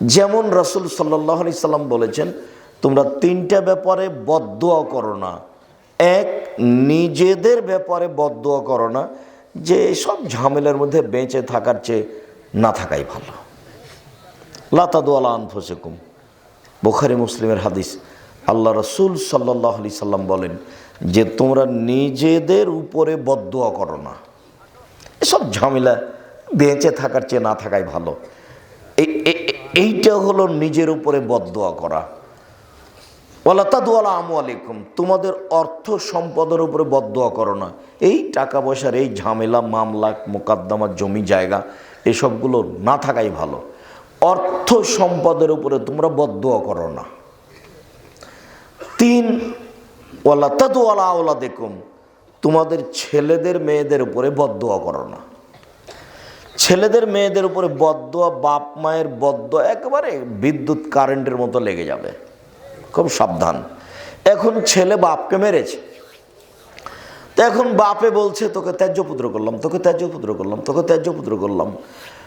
যেমন রসুল সাল্লাহ আলি সাল্লাম বলেছেন, তোমরা তিনটা ব্যাপারে বদুয়া করো না। এক, নিজেদের ব্যাপারে বদুয়া করো না, যে সব ঝামেলার মধ্যে বেঁচে থাকার চেয়ে না থাকাই ভালো। লাতাদুয়ালা আনফসেকুম। বোখারি মুসলিমের হাদিস, আল্লাহ রসুল সাল্লাহ আলি সাল্লাম বলেন যে, তোমরা নিজেদের উপরে বদুয়া করো না। এসব ঝামেলা বেঁচে থাকার চেয়ে না থাকাই ভালো। এইটা হলো নিজের উপরে বদদোয়া করা। ওয়ালাতাদুয়ালা আমু আলাইকুম তোমাদের অর্থ সম্পদের উপরে বদদোয়া করো না। এই টাকা পয়সার এই ঝামেলা, মামলা, মোকদ্দমা, জমি জায়গা, এসবগুলো না থাকাই ভালো। অর্থ সম্পদের উপরে তোমরা বদদোয়া করো না। তিন ওয়ালাতাদুয়ালা আওলা দেখুম তোমাদের ছেলেদের, মেয়েদের উপরে বদদোয়া করো না। ছেলেদের মেয়েদের উপরে বদদোয়া, বাপ মায়ের বদদোয়া একেবারে বিদ্যুৎ কারেন্টের মতো লেগে যাবে। খুব সাবধান। এখন ছেলে বাপকে মেরেছে। তো এখন বাপে বলছে, তোকে ত্যায্য পুত্র করলাম, তোকে ত্যায্য পুত্র করলাম, তোকে ত্যায্য পুত্র করলাম।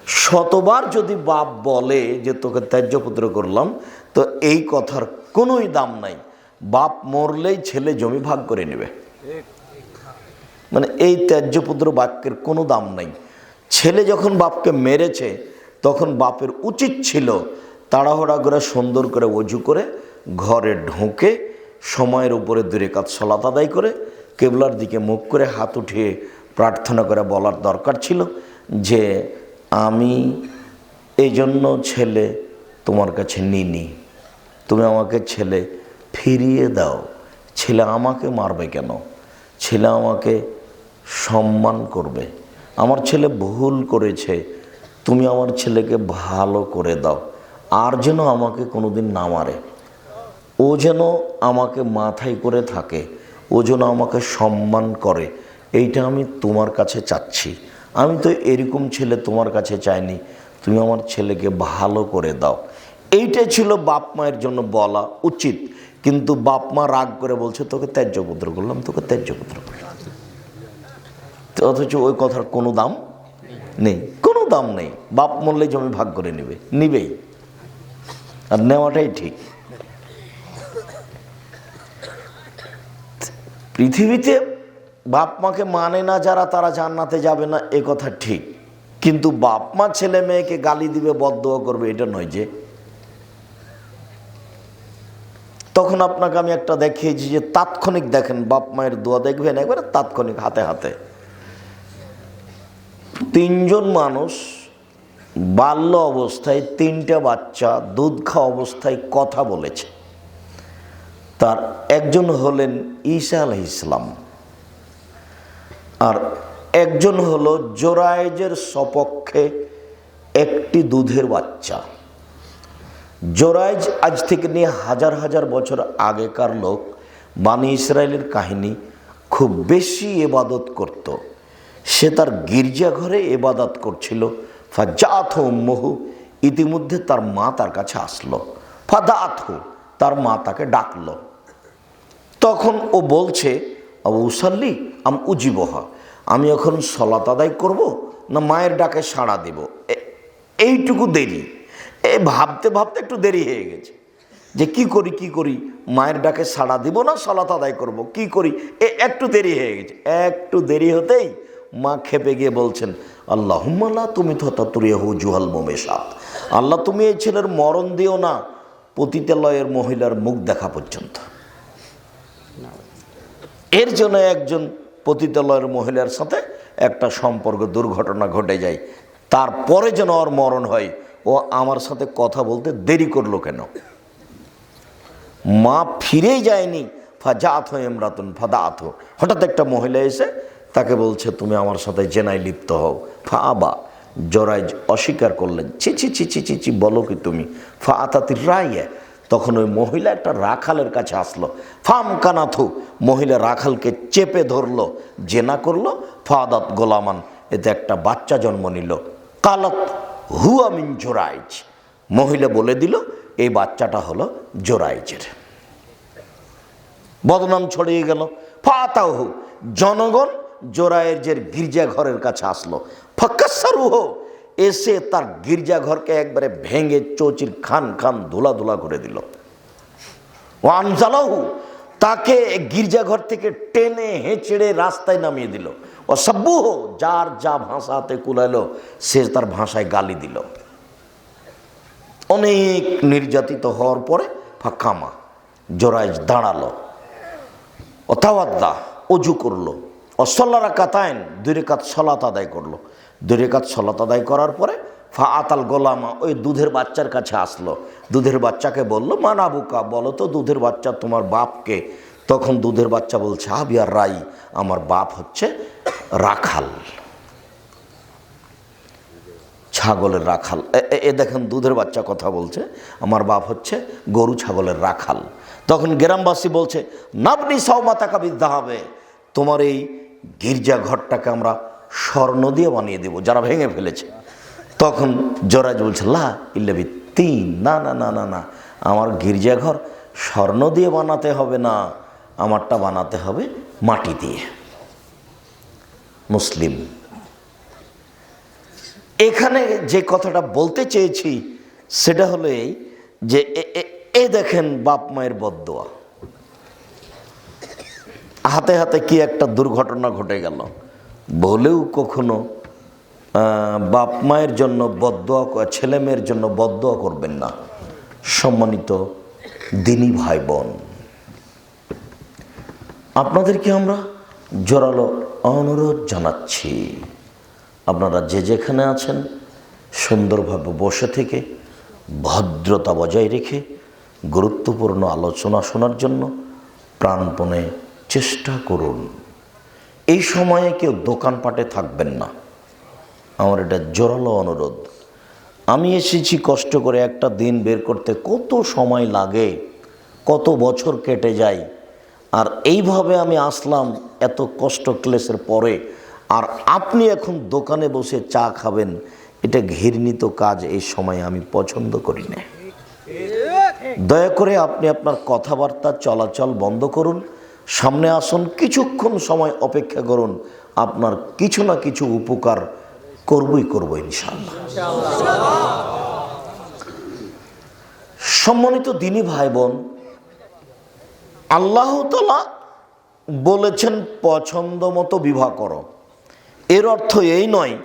শতবার যদি বাপ বলে যে, তোকে ত্যায্য পুত্র করলাম, তো এই কথার কোনোই দাম নাই। বাপ মরলেই ছেলে জমি ভাগ করে নেবে। মানে এই ত্যায্য পুত্র বাক্যের কোনো দাম নাই। ছেলে যখন বাপকে মেরেছে, তখন বাপের উচিত ছিল তাড়াহড়া করে সুন্দর করে অজু করে ঘরে ঢোকে সময়ের উপরে দূরে কাজ সলাত আদায় করে, কেবলার দিকে মুখ করে হাত উঠিয়ে প্রার্থনা করে বলার দরকার ছিল যে, আমি এই জন্য ছেলে তোমার কাছে নিনি তুমি আমাকে ছেলে ফিরিয়ে দাও। ছেলে আমাকে মারবে কেন? ছেলে আমাকে সম্মান করবে। আমার ছেলে ভুল করেছে, তুমি আমার ছেলেকে ভালো করে দাও। আর যেন আমাকে কোনোদিন না মারে। ও যেন আমাকে মাথায় করে থাকে, ও যেন আমাকে সম্মান করে, এইটা আমি তোমার কাছে চাচ্ছি। আমি তো এরকম ছেলে তোমার কাছে চাইনি, তুমি আমার ছেলেকে ভালো করে দাও। এইটাই ছিল বাপ মায়ের জন্য বলা উচিত। কিন্তু বাপ মা রাগ করে বলছে, তোকে ত্যায্য পুত্র করলাম, তোকে ত্যায্য পুত্র করলাম। অথচ ওই কথার কোনো দাম নেই। কোনো দাম নেই। বাপ মরলে জমি ভাগ করে নেবে। নিবেই। আর নেওয়াটাই ঠিক। পৃথিবীতে বাপ মাকে মানে না যারা, তারা জান্নাতে যাবে না, এ কথা ঠিক। কিন্তু বাপ মা ছেলে মেয়েকে গালি দিবে, বদদোয়া করবে, এটা নয় যে। তখন আপনাকে আমি একটা দেখিয়েছি যে তাৎক্ষণিক দেখেন, বাপ মায়ের দোয়া দেখবেন, একবারে তাৎক্ষণিক হাতে হাতে। তিনজন মানুষ বাল্য অবস্থায় তিনটা বাচ্চা, দুধ খাওয়া অবস্থায় কথা বলেছে। তার একজন হলেন ঈসা আলহ ইসলাম আর একজন হলো জোরায়েজের সপক্ষে একটি দুধের বাচ্চা। জোরাইজ আজ থেকে নিয়ে হাজার হাজার বছর আগেকার লোক বানি ইসরায়েলের কাহিনী খুব বেশি এবাদত করত। সে তার গির্জাঘরে এবাদত করছিল। ফাজাথ মহু ইতিমধ্যে তার মা তার কাছে আসলো। ফাদাথ তার মা তাকে ডাকলো। তখন ও বলছে, আবু উসাল্লি আম উজিবহা, আমি এখন সলাত আদায় করব না মায়ের ডাকে সাড়া দেব? এইটুকু দেরি। এ, ভাবতে ভাবতে একটু দেরি হয়ে গেছে। যে কি করি কি করি? মায়ের ডাকে সাড়া দিব না, সলাত আদায় করব, কি করি? এ, একটু দেরি হয়ে গেছে। একটু দেরি হতেই মা খেপে গিয়ে বলছেন আল্লাহ হুম্মাল্লাহ তুমি তো তাতুরিয়া হু জুহাল মোমেশাত আল্লাহ, তুমি এই ছেলের মরণ দিও না পতিতালয়ের মহিলার মুখ দেখা পর্যন্ত। এর জন্য একজন পতিতালয়ের মহিলার সাথে একটা সম্পর্ক দুর্ঘটনা ঘটে যায়। তারপরে যেন ওর মরণ হয়, ও আমার সাথে কথা বলতে দেরি করল কেন? মা ফিরেই যায়নি ফাজাত হো এমরাতুন ফাদাত হো হঠাৎ একটা মহিলা এসে তাকে বলছে, তুমি আমার সাথে জেনায় লিপ্ত হও। ফা আবা জরাইজ অস্বীকার করলেন। ছি ছি ছি ছি ছি ছি, বলো কি তুমি? ফা আতাতির রাইয়া তখন ওই মহিলা একটা রাখালের কাছে আসলো। ফাম কানাথু মহিলা রাখালকে চেপে ধরলো, জেনা করল ফাদাত গোলামান, এতে একটা বাচ্চা জন্ম নিল। কালত হুয়া মিন জোরাইজ, মহিলা বলে দিল, এই বাচ্চাটা হলো জোরাইজের। বদনাম ছড়িয়ে গেল। ফাতাহু জনগণ জোরায়ের যে গির্জা ঘরের কাছে আসলো। ফকাসারুহ, এসে তার গির্জাঘরকে একবারে ভেঙে চৌচির খান খান ধুলা ধুলা করে দিল। ওয়ানজালাহু, তাকে গির্জাঘর থেকে টেনে হেঁচড়ে রাস্তায় নামিয়ে দিল। ও সব্বুহ যার যা ভাষাতে কুলাইলো, সে তার ভাষায় গালি দিল। অনেক নির্যাতিত হওয়ার পরে ফাঁকামা জোরাইজ দাঁড়াল। অথাওয়াদ্দা অজু করল। অসল্লারা কাতায়ন দুই রেখাত সলাত আদায় করল। দুই রেখাত সলাত আদায় করার পরে ফা আতাল গোলামা, ওই দুধের বাচ্চার কাছে আসলো। দুধের বাচ্চাকে বলল মানাবুকা বলো তো দুধের বাচ্চা তোমার বাপকে? তখন দুধের বাচ্চা বলছে আবিয়ার রাই, আমার বাপ হচ্ছে রাখাল। ছাগলের রাখাল। এ- দেখেন দুধের বাচ্চা কথা বলছে, আমার বাপ হচ্ছে গরু ছাগলের রাখাল। তখন গ্রামবাসী বলছে, নাবনি সৌমাতাকা বিদ্যা হবে তোমার এই গির্জা ঘরটাকে আমরা স্বর্ণ দিয়ে বানিয়ে দেব, যারা ভেঙে ফেলেছে। তখন জরাজ বলছে, লা ইল্লাবি তিন, না না না না না, আমার গির্জাঘর স্বর্ণ দিয়ে বানাতে হবে না, আমারটা বানাতে হবে মাটি দিয়ে। মুসলিম, এখানে যে কথাটা বলতে চেয়েছি, সেটা হলো এই যে, এ দেখেন বাপ মায়ের বদোয়া হাতে হাতে কি একটা দুর্ঘটনা ঘটে গেল? বলেও কখনো বাপ মায়ের জন্য বদোয়া, ছেলে মেয়ের জন্য বদোয়া করবেন না। সম্মানিত দিনী ভাই বোন আপনাদেরকে আমরা জোরালো অনুরোধ জানাচ্ছি? আপনারা যে যেখানে আছেন, সুন্দরভাবে বসে থেকে ভদ্রতা বজায় রেখে গুরুত্বপূর্ণ আলোচনা শোনার জন্য প্রাণপণে চেষ্টা করুন। এই সময়ে কেউ দোকানপাটে থাকবেন না। আমার এটা জোরালো অনুরোধ। আমি এসেছি কষ্ট করে একটা দিন বের করতে। কত সময় লাগে, কত বছর কেটে যায়। আর এইভাবে আমি আসলাম এত কষ্ট ক্লেশের পরে। আর আপনি এখন দোকানে বসে চা খাবেন, এটা ঘৃণিত কাজ এই সময় আমি পছন্দ করি না। দয়া করে আপনি আপনার কথাবার্তা চলাচল বন্ধ করুন। সামনে আসুন, কিছুক্ষণ সময় অপেক্ষা করুন, আপনার কিছু না কিছু উপকার করবই করব ইনশাল্লাহ সম্মানিত দিনী ভাই বোন আল্লাহ তালা বলেছেন, পছন্দ মতো বিবাহ করো। এর অর্থ এই নয়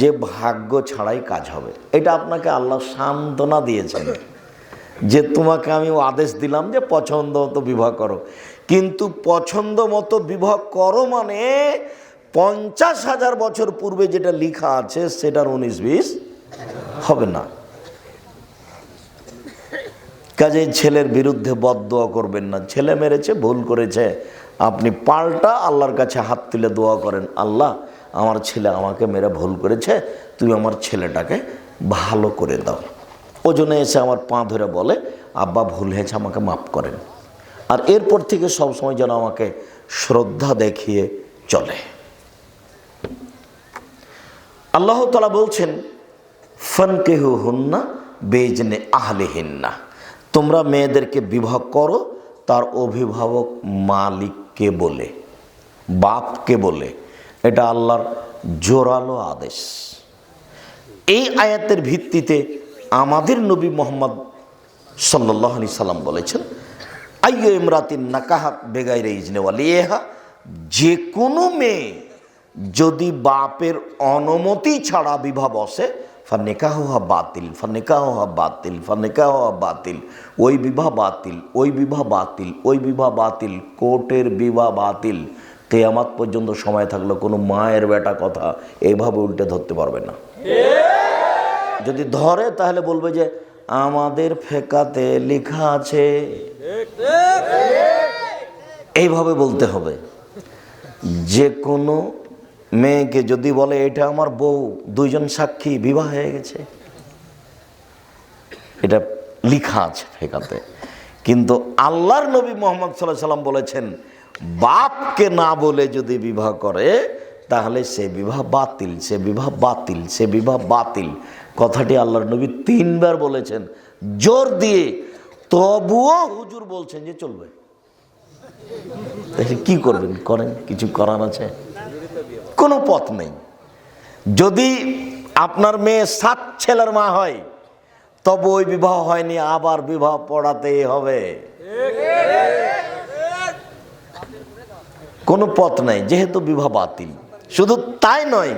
যে ভাগ্য ছাড়াই কাজ হবে। এটা আপনাকে আল্লাহ সান্ত্বনা দিয়েছেন। যে তোমাকে আমি আদেশ দিলাম যে পছন্দ মতো বিবাহ করো। কিন্তু পছন্দ মতো বিবাহ করো মানে পঞ্চাশ হাজার বছর পূর্বে যেটা লেখা আছে সেটার উনিশ বিশ হবে না। কাজে ছেলের বিরুদ্ধে বদদোয়া করবেন না। ছেলে মেরেছে, ভুল করেছে। আপনি পাল্টা আল্লাহর কাছে হাত তুলে দোয়া করেন, আল্লাহ, আমার ছেলে আমাকে মেরে ভুল করেছে, তুমি আমার ছেলেটাকে ভালো করে দাও। ওজনে এসে আমার পা ধরে বলে, আব্বা, ভুল হয়েছে, আমাকে মাফ করেন। আর এরপর থেকে সবসময় যেন আমাকে শ্রদ্ধা দেখিয়ে চলে। আল্লাহ তালা বলছেন ফন ফনকেহু হুন্না বেজনে আহলে হিন্না তোমরা মেয়েদেরকে বিবাহ করো, তার অভিভাবক মালিককে বলে, বাপকে বলে। এটা আল্লাহর জোরালো আদেশ। এই আয়াতের ভিত্তিতে আমাদের নবী মোহাম্মদ সাল্লাহ আলি সাল্লাম বলেছেন, আইয় ইমরাতিন নাকাহাত বেগাইরে ইজনেওয়ালিয়েহা যে কোনো মেয়ে যদি বাপের অনুমতি ছাড়া বিবাহ বসে ফানেকাহ বাতিল ফানেকাহ বাতিল ফানেকাহ বাতিল, ওই বিবাহ বাতিল, ওই বিবাহ বাতিল, ওই বিবাহ বাতিল, কোর্টের বিবাহ বাতিল, কেয়ামাত পর্যন্ত সময় থাকলে কোনো মায়ের বেটা কথা এইভাবে উল্টে ধরতে পারবে না। যদি ধরে তাহলে বলবে যে আমাদের ফেকাতে লেখা আছে। এইভাবে বলতে হবে। যে কোনো মেয়েকে যদি বলে, এটা আমার বউ, দুইজন সাক্ষী, বিবাহ হয়ে গেছে। এটা লিখা আছে ফেকাতে। কিন্তু আল্লাহর নবী মোহাম্মদ সাল্লাহ সাল্লাম বলেছেন, বাপকে না বলে যদি বিবাহ করে, তাহলে সে বিবাহ বাতিল, সে বিবাহ বাতিল, সে বিবাহ বাতিল। কথাটি আল্লাহর নবী তিনবার বলেছেন। জোর দিয়ে তবুও হুজুর বলছেন যে চলবে। কি করবেন? করেন, কিছু করার আছে? কোনো পথ নেই। যদি আপনার মেয়ে সাত ছেলের মা হয়, তবে ওই বিবাহ হয়নি, আবার বিবাহ পড়াতেই হবে। কোনো পথ নাই, যেহেতু বিবাহ বাতিল। শুধু তাই নয়,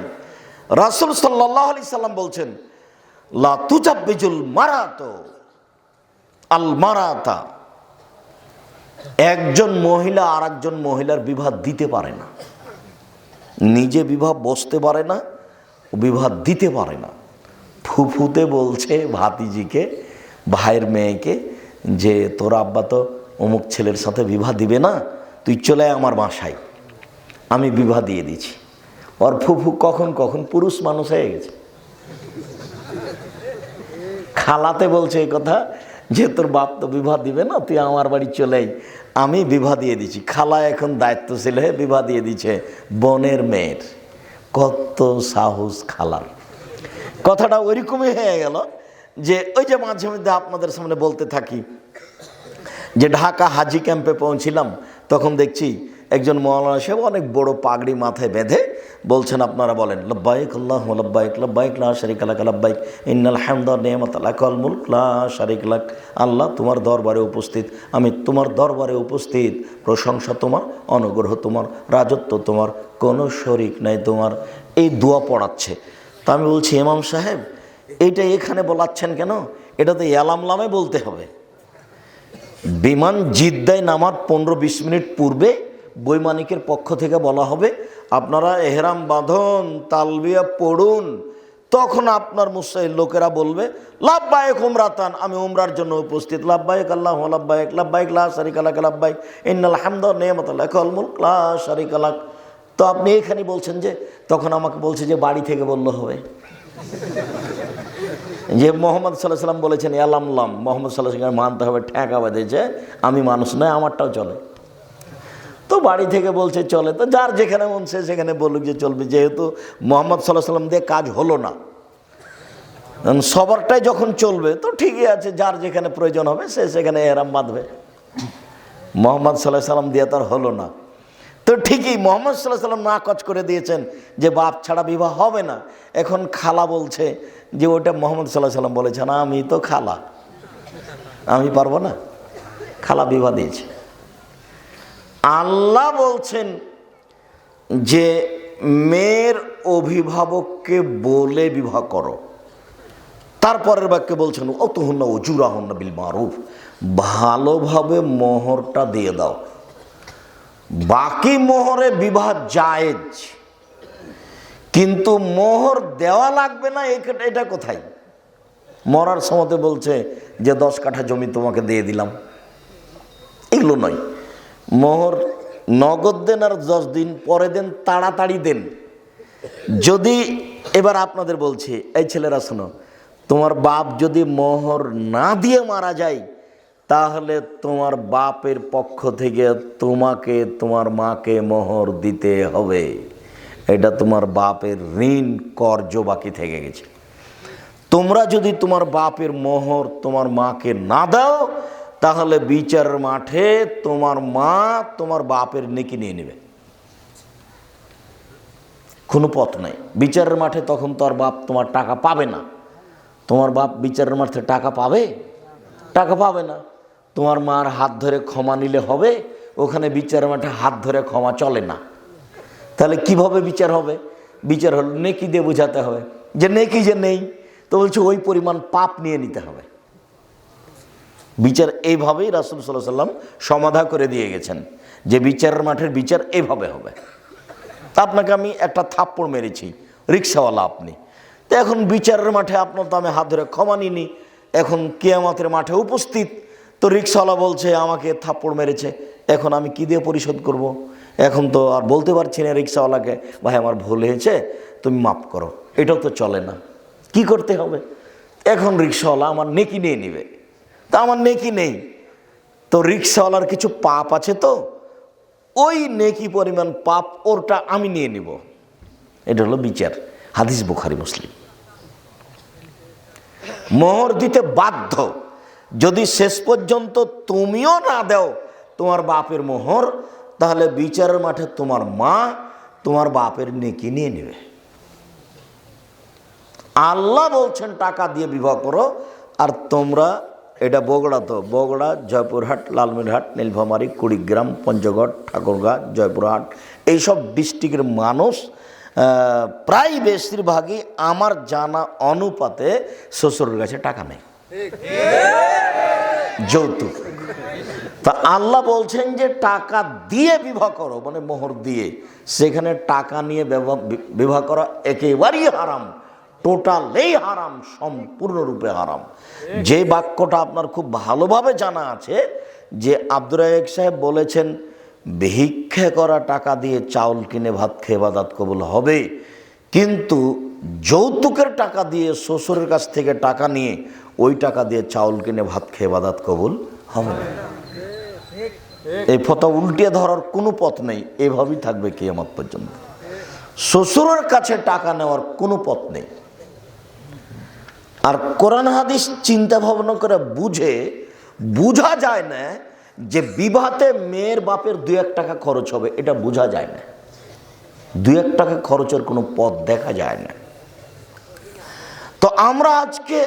রাসুল সাল্লাহ আলি সাল্লাম বলছেন লা মারাতো একজন মহিলা আর একজন মহিলার বিবাহ দিতে পারে না। নিজে বিবাহ বসতে পারে না, বিবাহ দিতে পারে না। ফুফুতে বলছে ভাতিজিকে, ভাইয়ের মেয়েকে যে, তোর আব্বা তো অমুক ছেলের সাথে বিবাহ দিবে না, তুই চলে আমার বাসায়। আমি বিবাহ দিয়ে দিছি ওর ফুফু কখন কখন পুরুষ মানুষ হয়ে গেছে। খালাতে বলছে এই কথা যে, তোর বাপ তো বিবাহ দিবে না, তুই আমার বাড়ি চলেই আমি বিবাহ দিয়ে দিচ্ছি খালা এখন দায়িত্বশীল হয়ে বিবাহ দিয়ে দিচ্ছে বনের মেয়ের। কত সাহস খালার। কথাটা ওইরকমই হয়ে গেল যে, ওই যে মাঝে মধ্যে আপনাদের সামনে বলতে থাকি, যে ঢাকা হাজি ক্যাম্পে পৌঁছিলাম, তখন দেখছি একজন মৌলানা সাহেব অনেক বড় পাগড়ি মাথায় বেঁধে বলছেন আপনারা বলেন, লব্বাইক আল্লাহ, লব্বাইক লব্বাইক, লা শারিক লাক, লব্বাইক। ইন্নাল হামদা নিয়ামত, লাকাল মুলক, লা শারিক লাক। আল্লাহ তোমার দরবারে উপস্থিত, আমি তোমার দরবারে উপস্থিত। প্রশংসা তোমার, অনুগ্রহ তোমার, রাজত্ব তোমার, কোনো শরিক নাই তোমার। এই দোয়া পড়াচ্ছে। তা আমি বলছি, ইমাম সাহেব এইটা এখানে বলাচ্ছেন কেন? এটা তো ইয়ালামলামে বলতে হবে। বিমান জিদ্দায় নামার পনেরো বিশ মিনিট পূর্বে বৈমানিকের পক্ষ থেকে বলা হবে, আপনারা এহরাম বাঁধন, তালবিয়া পড়ুন, তখন আপনার মুসাইল লোকেরা বলবে লাভবায়ক উমরাতান, আমি উমরার জন্য উপস্থিত লাভবায়ক আল্লাহ লাভবায়ক লাভবায়ক লা শারিক আলাক লাভবায়ক ইন্নাল হামদ নেমত আল মুলক, লা তো আপনি এখানে বলছেন যে, তখন আমাকে বলছে যে, বাড়ি থেকে বললে হবে। যে মোহাম্মদ সাল্লাহ সাল্লাম বলেছেন এলামলাম মোহাম্মদ সাল্লাহ সাল্লাম মানতে হবে, ঠেকা বেঁধেছে, আমি মানুষ নয়, আমারটাও চলে। তো বাড়ি থেকে বলছে, চলে। তো যার যেখানে মন সে সেখানে বলুক যে চলবে। যেহেতু মোহাম্মদ সাল্লাহ সাল্লাম দিয়ে কাজ হলো না। সবারটাই যখন চলবে, তো ঠিকই আছে, যার যেখানে প্রয়োজন হবে সে সেখানে এরাম বাঁধবে। মোহাম্মদ সাল্লাহ সাল্লাম দিয়ে তার হলো না। তো ঠিকই মোহাম্মদ সাল্লাহ সাল্লাম না কচ করে দিয়েছেন যে বাপ ছাড়া বিবাহ হবে না। এখন খালা বলছে যে ওটা মোহাম্মদ সাল্লাহ সাল্লাম বলেছেন, আমি তো খালা। আমি পারব না। খালা বিবাহ দিয়েছে। আল্লাহ বলছেন যে মেয়ের অভিভাবককে বলে বিবাহ করো। তারপরের বাক্যে বলছেন অত হন না অজুরা হন না বিল মারুফ। ভালোভাবে মোহরটা দিয়ে দাও। বাকি মোহরে বিবাহ জায়েজ। কিন্তু মোহর দেওয়া লাগবে না এটা কোথায়? মরার সময়তে বলছে যে, দশ কাঠা জমি তোমাকে দিয়ে দিলাম। এগুলো নয়। মোহর নগদ দেন আর দশ দিন পরে দেন তাড়াতাড়ি দেন। যদি এবার আপনাদের বলছি, এই ছেলেরা শোনো, তোমার বাপ যদি মোহর না দিয়ে মারা যায়, তাহলে তোমার বাপের পক্ষ থেকে তোমাকে, তোমার মাকে মোহর দিতে হবে। এটা তোমার বাপের ঋণ কর্য বাকি থেকে গেছে। তোমরা যদি তোমার বাপের মোহর তোমার মাকে না দাও তাহলে বিচার মাঠে তোমার মা তোমার বাপের নেকি নিয়ে নেবে। কোনো পথ নাই। বিচারের মাঠে তখন তোর বাপ তোমার টাকা পাবে না। তোমার বাপ বিচারের মাঠে টাকা পাবে? টাকা পাবে না। তোমার মার হাত ধরে ক্ষমা নিলে হবে, ওখানে বিচারের মাঠে হাত ধরে ক্ষমা চলে না। তাহলে কীভাবে বিচার হবে? বিচার হলো নেকি দিয়ে বোঝাতে হবে। যে নেকি যে নেই, তো বলছে ওই পরিমাণ পাপ নিয়ে নিতে হবে। বিচার এইভাবেই রাসুল সাল্লাহ সাল্লাম সমাধা করে দিয়ে গেছেন, যে বিচারের মাঠের বিচার এইভাবে হবে। তা আপনাকে আমি একটা থাপ্পড় মেরেছি, রিক্সাওয়ালা আপনি। তো এখন বিচারের মাঠে আপনার তো আমি হাত ধরে ক্ষমা নিনি এখন কেয়ামাতের মাঠে উপস্থিত। তো রিক্সাওয়ালা বলছে, আমাকে থাপ্পড় মেরেছে, এখন আমি কী দিয়ে পরিশোধ করব। এখন তো আর বলতে পারছি না রিক্সাওয়ালাকে, ভাই, আমার ভুল হয়েছে, তুমি মাফ করো। এটাও তো চলে না। কি করতে হবে? এখন রিক্সাওয়ালা আমার নেকি নিয়ে নিবে। তা আমার নেকি নেই। তো রিক্সাওয়ালার কিছু পাপ আছে তো? ওই নেকি পরিমাণ পাপ ওরটা আমি নিয়ে নিব। এটা হলো বিচার। হাদিস বুখারি, মুসলিম। মোহর দিতে বাধ্য। যদি শেষ পর্যন্ত তুমিও না দাও তোমার বাপের মোহর, তাহলে বিচারের মাঠে তোমার মা তোমার বাপের নেকি নিয়ে নেবে। আল্লাহ বলছেন, টাকা দিয়ে বিবাহ করো, আর তোমরা এটা বগড়া তো, বগড়া, জয়পুরহাট লালমিরহাট নীলফামারী, কুড়িগ্রাম, পঞ্চগড়, ঠাকুরগাঁ, জয়পুরহাট, এইসব ডিস্ট্রিক্টের মানুষ প্রায় বেশিরভাগই আমার জানা অনুপাতে শ্বশুরের কাছে টাকা নেই যৌতুক। তা আল্লাহ বলছেন যে টাকা দিয়ে বিবাহ করো মানে মোহর দিয়ে। সেখানে টাকা নিয়ে বিবাহ করা একেবারেই হারাম। টোটালেই হারাম, সম্পূর্ণরূপে হারাম। যে বাক্যটা আপনার খুব ভালোভাবে জানা আছে, যে আব্দুর রায়েক সাহেব বলেছেন, ভিক্ষা করা টাকা দিয়ে চাউল কিনে ভাত খেয়ে বাদাত কবুল হবে, কিন্তু যৌতুকের টাকা দিয়ে শ্বশুরের কাছ থেকে টাকা নিয়ে ওই টাকা দিয়ে চাউল কিনে ভাত খেয়ে বাদাত কবুল হবে এই ফটো উল্টিয়ে ধরার কোনো পথ নেই, এভাবেই থাকবে কিয়ামত পর্যন্ত। শ্বশুরের কাছে টাকা নেওয়ার কোনো পথ নেই। আর কোরআন হাদিস চিন্তা ভাবনা করে বুঝে, বোঝা যায় না যে বিবাহতে মেয়ের বাপের দু এক টাকা খরচ হবে, এটা বোঝা যায় না। দু এক টাকা খরচের কোনো পথ দেখা যায় না। তো আমরা আজকে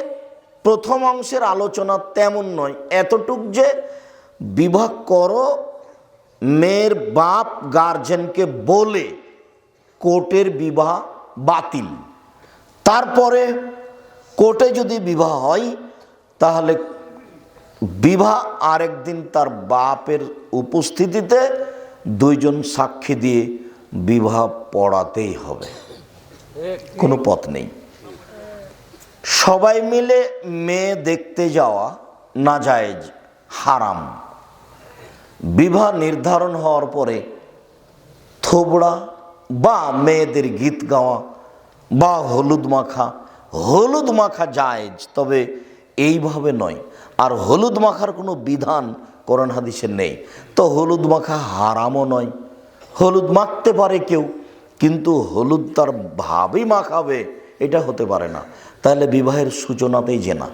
প্রথম অংশের আলোচনা তেমন নয়, এতটুক যে বিবাহ করো, মেয়ের বাপ গার্জেনকে বলে কোর্টের বিবাহ বাতিল। তারপরে কোর্টে যদি বিবাহ হয়, তাহলে বিবাহ আরেকদিন তার বাপের উপস্থিতিতে দুইজন সাক্ষী দিয়ে বিবাহ পড়াতেই হবে। কোনো পথ নেই। সবাই মিলে মেয়ে দেখতে যাওয়া না জায়েজ হারাম। বিবাহ নির্ধারণ হওয়ার পরে থোবড়া বা মেয়েদের গীত গাওয়া বা হলুদ মাখা হলুদ মাখা জায়েজ, তবে এইভাবে নয়। আর হলুদ মাখার কোনো বিধান কোরআন হাদিসে নেই। তো হলুদ মাখা হারামও নয়। হলুদ মাখতে পারে কেউ, কিন্তু হলুদ তার ভাবেই মাখাবে, এটা হতে পারে না। তাহলে বিবাহের সূচনাতেই জেনা।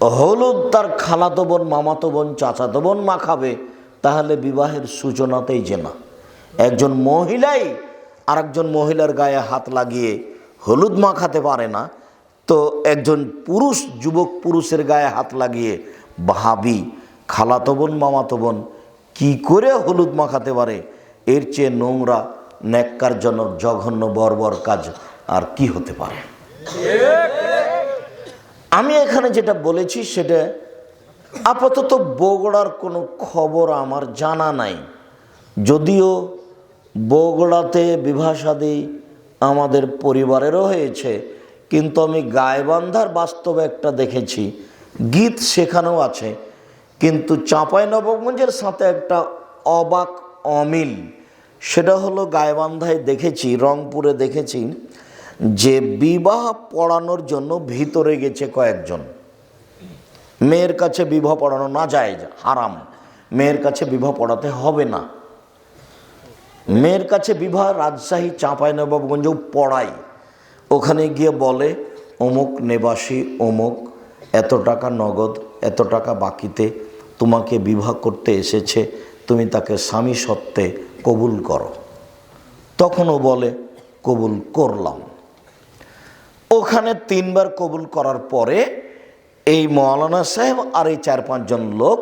হলুদ তার খালাতো বোন, মামাতো বোন, চাচাতো বোন মাখাবে, তাহলে বিবাহের সূচনাতেই জেনা। একজন মহিলাই আরেকজন মহিলার গায়ে হাত লাগিয়ে হলুদ মাখাতে পারে না, তো একজন পুরুষ, যুবক পুরুষের গায়ে হাত লাগিয়ে, ভাবি, খালাতো বোন, মামাতো বোন, কী করে হলুদ মাখাতে পারে? এর চেয়ে নোংরা, ন্যাক্কারজনক, জঘন্য, বর্বর কাজ আর কি হতে পারে? আমি এখানে যেটা বলেছি সেটা আপাতত বগুড়ার কোনো খবর আমার জানা নাই। যদিও বগুড়াতে বিভাসাদি আমাদের পরিবারেরও হয়েছে। কিন্তু আমি গায়বান্ধার বাস্তবে একটা দেখেছি। গীত সেখানেও আছে। কিন্তু চাঁপাই নবগঞ্জের সাথে একটা অবাক অমিল, সেটা হলো গায়বান্ধায় দেখেছি, রংপুরে দেখেছি, যে বিবাহ পড়ানোর জন্য ভিতরে গেছে কয়েকজন। মেয়ের কাছে বিবাহ পড়ানো না যায়, হারাম। মেয়ের কাছে বিবাহ পড়াতে হবে না। মেয়ের কাছে বিবাহ রাজশাহী চাঁপাইনবাবগঞ্জেও পড়ায় ওখানে গিয়ে বলে, অমুক নেবাসী, অমুক, এত টাকা নগদ, এত টাকা বাকিতে, তোমাকে বিবাহ করতে এসেছে, তুমি তাকে স্বামী সত্ত্বে কবুল করো। তখনও বলে, কবুল করলাম। ওখানে তিনবার কবুল করার পরে এই মৌলানা সাহেব আর এই চার পাঁচজন লোক,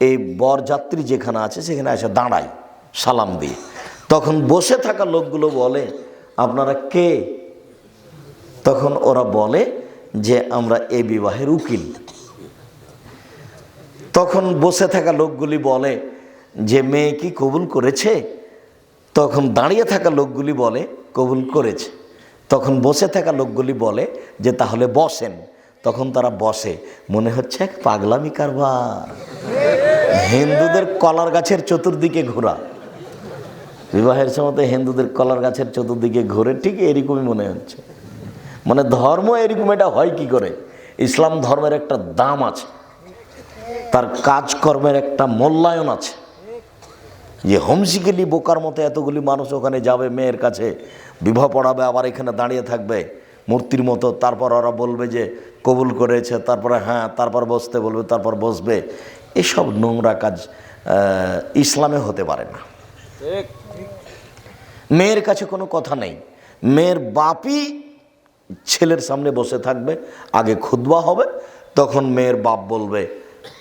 এই বরযাত্রী যেখানে আছে, সেখানে এসে দাঁড়ায়, সালাম দিয়ে। তখন বসে থাকা লোকগুলো বলে, আপনারা কে? তখন ওরা বলে যে, আমরা এ বিবাহের উকিল। তখন বসে থাকা লোকগুলি বলে, যে মেয়ে কি কবুল করেছে? তখন দাঁড়িয়ে থাকা লোকগুলি বলে, কবুল করেছে। তখন বসে থাকা লোকগুলি বলে যে, তাহলে বসেন। তখন তারা বসে, মনে হচ্ছে এক পাগলামি কারবার। হিন্দুদের কলার গাছের চতুর্দিকে ঘোরা। বিবাহের সময় হিন্দুদের কলার গাছের চতুর্দিকে ঘুরে, ঠিক এরকমই মনে হচ্ছে। মানে ধর্ম এরকম, এটা হয় কি করে? ইসলাম ধর্মের একটা দাম আছে, তার কাজকর্মের একটা মূল্যায়ন আছে। যে হোমসিকেলি বোকার মতো এতগুলি মানুষ ওখানে যাবে, মেয়ের কাছে বিবাহ পড়াবে, আবার এখানে দাঁড়িয়ে থাকবে, মূর্তির মতো, তারপর ওরা বলবে যে কবুল করেছে, তারপরে হ্যাঁ তারপর বসতে বলবে, তারপর বসবে। এসব নোংরা কাজ ইসলামে হতে পারে না। মেয়ের কাছে কোনো কথা নেই। মেয়ের বাপই ছেলের সামনে বসে থাকবে, আগে খুদবা হবে, তখন মেয়ের বাপ বলবে,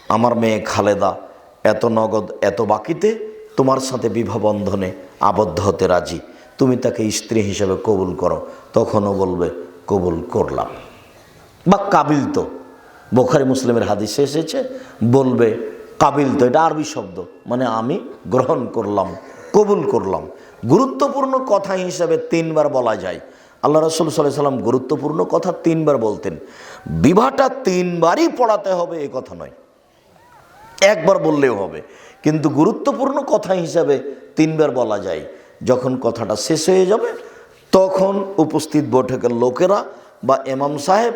আমার মেয়ে খালেদা, এত নগদ, এত বাকিতে, তোমার সাথে বিবাহ বন্ধনে আবদ্ধ হতে রাজি। তুমি তাকে স্ত্রী হিসেবে কবুল করো। তখনও বলবে, কবুল করলাম। বা কাবিল তো। বোখারি মুসলিমের হাদিসে এসেছে, বলবে, কাবিল তো, এটা আরবি শব্দ মানে আমি গ্রহণ করলাম। কবুল করলাম। গুরুত্বপূর্ণ কথা হিসাবে তিনবার বলা যায়। আল্লাহ রসুল সাল্লাহ সাল্লাম গুরুত্বপূর্ণ কথা তিনবার বলতেন। বিবাহটা তিনবারই পড়াতে হবে এ কথা নয়। একবার বললেও হবে। কিন্তু গুরুত্বপূর্ণ কথা হিসাবে তিনবার বলা যায়। যখন কথাটা শেষ হয়ে যাবে, তখন উপস্থিত বৈঠকের লোকেরা বা এমাম সাহেব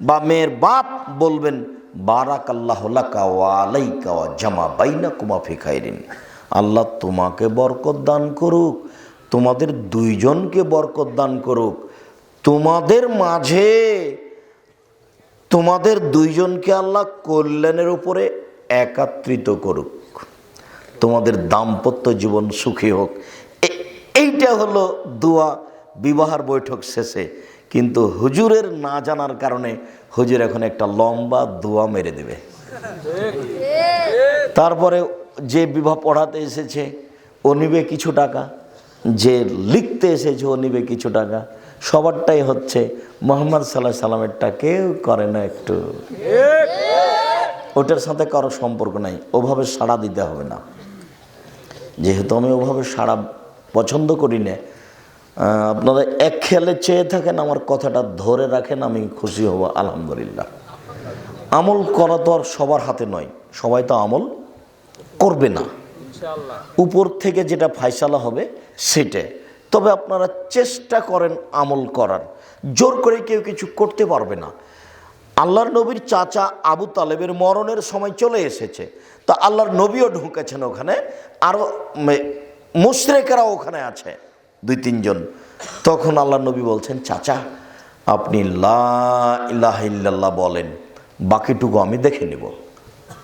বা মেয়ের বাপ বলবেন বারাক আল্লাহ আলাইকা ওয়া জামা বাইনা কুমা ফিখাইরিন আল্লাহ তোমাকে বরকত দান করুক তোমাদের দুইজনকে বরকত দান করুক। তোমাদের মাঝে তোমাদের দুইজনকে আল্লাহ কল্যাণের উপরে একাত্রিত করুক। তোমাদের দাম্পত্য জীবন সুখী হোক। এইটা হলো দোয়া বিবাহের বৈঠক শেষে। কিন্তু হুজুরের না জানার কারণে হুজুর এখন একটা লম্বা দোয়া মেরে দেবে। তারপরে যে বিবাহ পড়াতে এসেছে, ও নিবে কিছু টাকা। যে লিখতে এসেছে, ও নিবে কিছু টাকা। সবারটাই হচ্ছে, মোহাম্মদ সাল্লাহ সাল্লামেরটা কেউ করে না একটু। ওটার সাথে কারও সম্পর্ক নাই, ওভাবে সাড়া দিতে হবে না। যেহেতু আমি ওভাবে সাড়া পছন্দ করি না আপনারা এক খেয়ালে চেয়ে থাকেন, আমার কথাটা ধরে রাখেন, আমি খুশি হব, আলহামদুলিল্লাহ। আমল করা তো আর সবার হাতে নয়, সবাই তো আমল করবে না। উপর থেকে যেটা ফায়সালা হবে সেটা তবে আপনারা চেষ্টা করেন আমল করার। জোর করে কেউ কিছু করতে পারবে না। আল্লাহর নবীর চাচা আবু তালেবের মরণের সময় চলে এসেছে। তো আল্লাহর নবীও ঢুকেছেন ওখানে আরও মুশরেকেরা ওখানে আছে দুই তিনজন। তখন আল্লাহ নবী বলছেন চাচা আপনি লা ইলাহা ইল্লাল্লাহ বলেন বাকিটুকু আমি দেখে নেব।